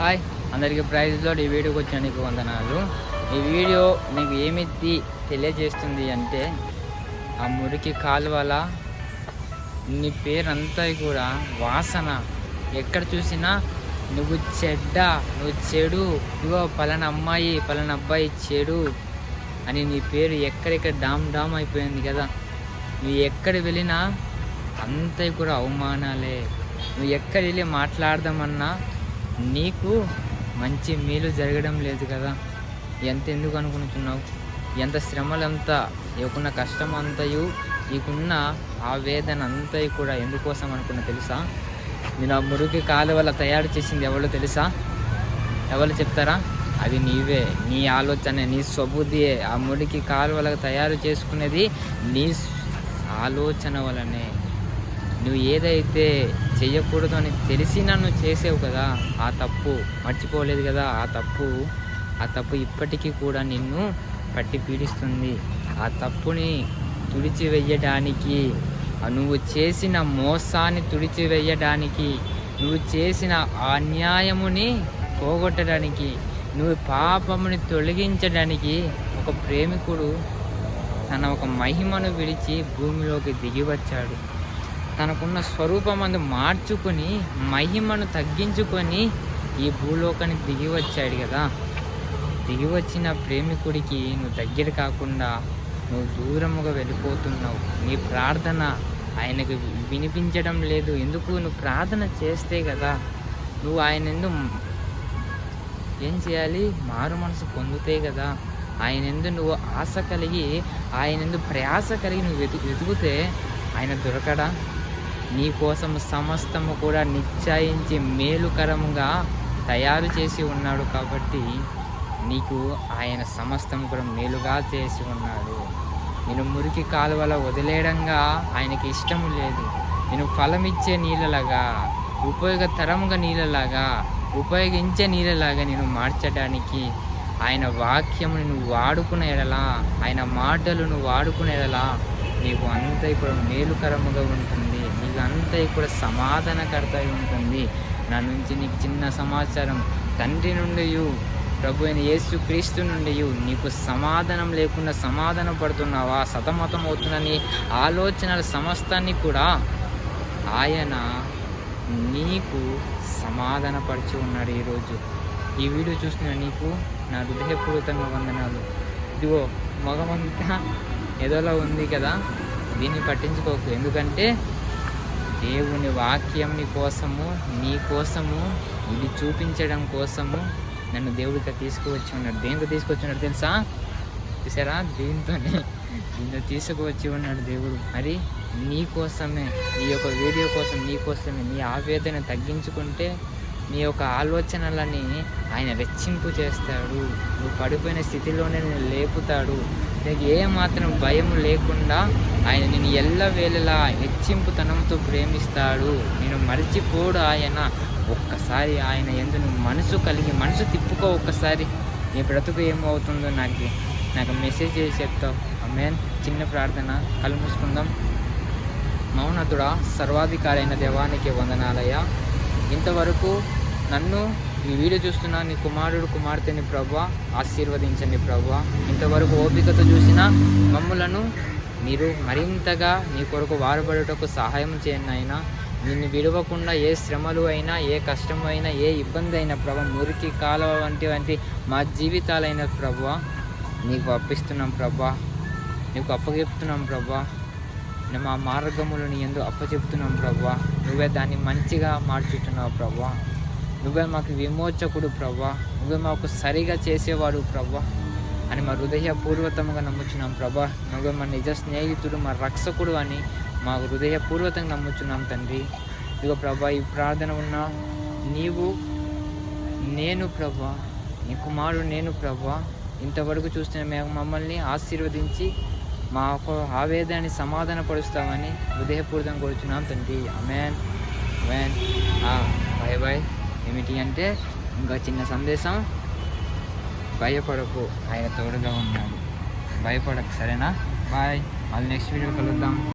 Hi. అందరికీ ప్రైజ్లో ఈ వీడియోకి వచ్చిన నీకు వందనాలు. ఈ వీడియో నీకు ఏమి తెలియజేస్తుంది అంటే ఆ మురికి కాలువల నీ పేరంతా కూడా వాసన. ఎక్కడ చూసినా నువ్వు చెడ్డ నువ్వు చెడు ఇగో పలానా అమ్మాయి పలానా అబ్బాయి చెడు అని నీ పేరు ఎక్కడెక్కడ డామ్ డామ్ అయిపోయింది కదా. నువ్వు ఎక్కడ వెళ్ళినా అంతా కూడా అవమానాలే. నువ్వు ఎక్కడ వెళ్ళి మాట్లాడదామన్నా నీకు మంచి మేలు జరగడం లేదు కదా. ఎంత ఎందుకు అనుకుంటున్నావు? ఎంత శ్రమలంతా ఇవ్వకున్న కష్టం అంతయు నీకున్న ఆ వేదన అంతా కూడా ఎందుకోసం అనుకున్నా తెలుసా? నేను ఆ మురికి కాలువల తయారు చేసింది ఎవరో తెలుసా? ఎవరు చెప్తారా? అది నీవే. నీ ఆలోచన నీ స్వబుద్ధియే. ఆ మురికి కాలువలకు తయారు చేసుకునేది నీ ఆలోచన వలనే నువ్వు ఏదైతే చెయ్యకూడదు అని తెలిసి నన్ను చేసావు కదా ఆ తప్పు మర్చిపోలేదు కదా ఆ తప్పు ఆ తప్పు ఇప్పటికీ కూడా నిన్ను పట్టి పీడిస్తుంది. ఆ తప్పుని తుడిచివేయడానికి నువ్వు చేసిన మోసాన్ని తుడిచివేయడానికి నువ్వు చేసిన అన్యాయముని పోగొట్టడానికి నువ్వు పాపముని తొలగించడానికి ఒక ప్రేమికుడు తన ఒక మహిమను విడిచి భూమిలోకి దిగి వచ్చాడు తనకున్న స్వరూపమందు మార్చుకొని మహిమను తగ్గించుకొని ఈ భూలోకానికి దిగి వచ్చాడు కదా. దిగి వచ్చిన ప్రేమికుడికి నువ్వు దగ్గర కాకుండా నువ్వు దూరముగా వెళ్ళిపోతున్నావు. నీ ప్రార్థన ఆయనకు వినిపించడం లేదు. ఎందుకు? నువ్వు ప్రార్థన చేస్తే కదా. నువ్వు ఆయన ఎందు ఏం చేయాలి? మారు మనసు పొందుతే కదా. ఆయన ఎందు నువ్వు ఆశ కలిగి ఆయన ఎందు ప్రయాస కలిగి నువ్వు వెతు వెతుకుతే ఆయన దొరకడా? నీకోసం సమస్తము కూడా నిశ్చయించి మేలుకరముగా తయారు చేసి ఉన్నాడు కాబట్టి నీకు ఆయన సమస్తం కూడా మేలుగా చేసి ఉన్నాడు. నేను మురికి కాలువల వదిలేయడంగా ఆయనకి ఇష్టం లేదు. నేను ఫలమిచ్చే నీళ్ళలాగా ఉపయోగతరముగా నీళ్ళలాగా ఉపయోగించే నీళ్ళలాగా నేను మార్చడానికి ఆయన వాక్యం నువ్వు వాడుకునే ఎడలా ఆయన మాటలు నువ్వు వాడుకునే ఎడలా నీకు అంతా ఇప్పుడు మేలుకరముగా ఉంటుంది. ఇదంతా కూడా ఇప్పుడు సమాధానకర్త ఉంటుంది. నా నుంచి నీకు చిన్న సమాచారం. తండ్రి నుండి ప్రభు అయిన యేసు క్రీస్తు నుండి నీకు సమాధానం లేకుండా సమాధానం పడుతున్నావా? సతమతం అవుతుందని ఆలోచనల సమస్తాన్ని కూడా ఆయన నీకు సమాధానపరిచి ఉన్నాడు ఈరోజు. ఈ వీడియో చూస్తున్న నీకు నా హృదయపూర్వకంగా వందనాలు. ఇదిగో మగమంతా ఏదోలా ఉంది కదా? దీన్ని పట్టించుకోకు. ఎందుకంటే దేవుని వాక్యంని కోసము నీ కోసము ఇది చూపించడం కోసము నన్ను దేవుడికి తీసుకువచ్చి ఉన్నాడు దేంతో తీసుకొచ్చి ఉన్నాడు తెలుసా? చూసారా? దీంతోనే దీంతో తీసుకువచ్చి ఉన్నాడు దేవుడు. మరి నీ కోసమే ఈ యొక్క వీడియో కోసం నీ కోసమే నీ ఆవేదన తగ్గించుకుంటే నీ యొక్క ఆలోచనలని ఆయన రెచ్చింపు చేస్తాడు. నువ్వు పడిపోయిన స్థితిలోనే నేను లేపుతాడు. నీకు ఏ మాత్రం భయం లేకుండా ఆయన నేను ఎల్ల వేళలా హెచ్చింపుతనంతో ప్రేమిస్తాడు. నేను మర్చిపోడు ఆయన. ఒక్కసారి ఆయన ఎందు మనసు కలిగి మనసు తిప్పుకో ఒక్కసారి. నీ బ్రతుకు ఏమవుతుందో నాకు నాకు మెసేజ్ చేసి చెప్తావు. అమ్మేన్ చిన్న ప్రార్థన. కళ్ళు మూసుకుందాం. మౌనతుడా సర్వాధికారైన దేవానికి వందనాలయ్య. ఇంతవరకు నన్ను ఈ వీడియో చూస్తున్న నీ కుమారుడు కుమార్తెని ప్రభు ఆశీర్వదించండి ప్రభు. ఇంతవరకు ఓపికతో చూసిన మమ్ములను మీరు మరింతగా నీ కొరకు వారబడుటకు సహాయం చేయండి అయినా నిన్ను విడవకుండా ఏ శ్రమలు అయినా ఏ కష్టం అయినా ఏ ఇబ్బంది అయినా ప్రభు మురికి కాలువ వంటి వంటి మా జీవితాలైన ప్రభు నీకు అప్పిస్తున్నాం ప్రభా. నీకు అప్పచెప్తున్నాం ప్రభా. మా మార్గములను ఎందు అప్పచెప్తున్నాం ప్రభా. నువ్వే దాన్ని మంచిగా మార్చుతున్నావు ప్రభా. నువ్వే మాకు విమోచకుడు ప్రభా నువ్వే మాకు సరిగా చేసేవాడు ప్రభా అని మా హృదయపూర్వకంగా నమ్ముచున్నాం ప్రభా నువ్వే మా నిజ స్నేహితుడు మా రక్షకుడు అని మా హృదయపూర్వకంగా నమ్ముచున్నాం తండ్రి. ఇక ప్రభా ఈ ప్రార్థన ఉన్న నీవు నేను ప్రభా నీ కుమారుడు నేను ప్రభా ఇంతవరకు చూస్తున్న మేము మమ్మల్ని ఆశీర్వదించి మా ఆవేదాన్ని సమాధాన పరుస్తామని హృదయపూర్వకం కోరుచున్నాం తండ్రి. Amen amen bye bye. ఏమిటి అంటే ఇంకా చిన్న సందేశం. భయపడకు ఆయన తోడుగా ఉన్నాడు. భయపడకు సరేనా? బాయ్. మళ్ళీ నెక్స్ట్ వీడియో కలుద్దాం.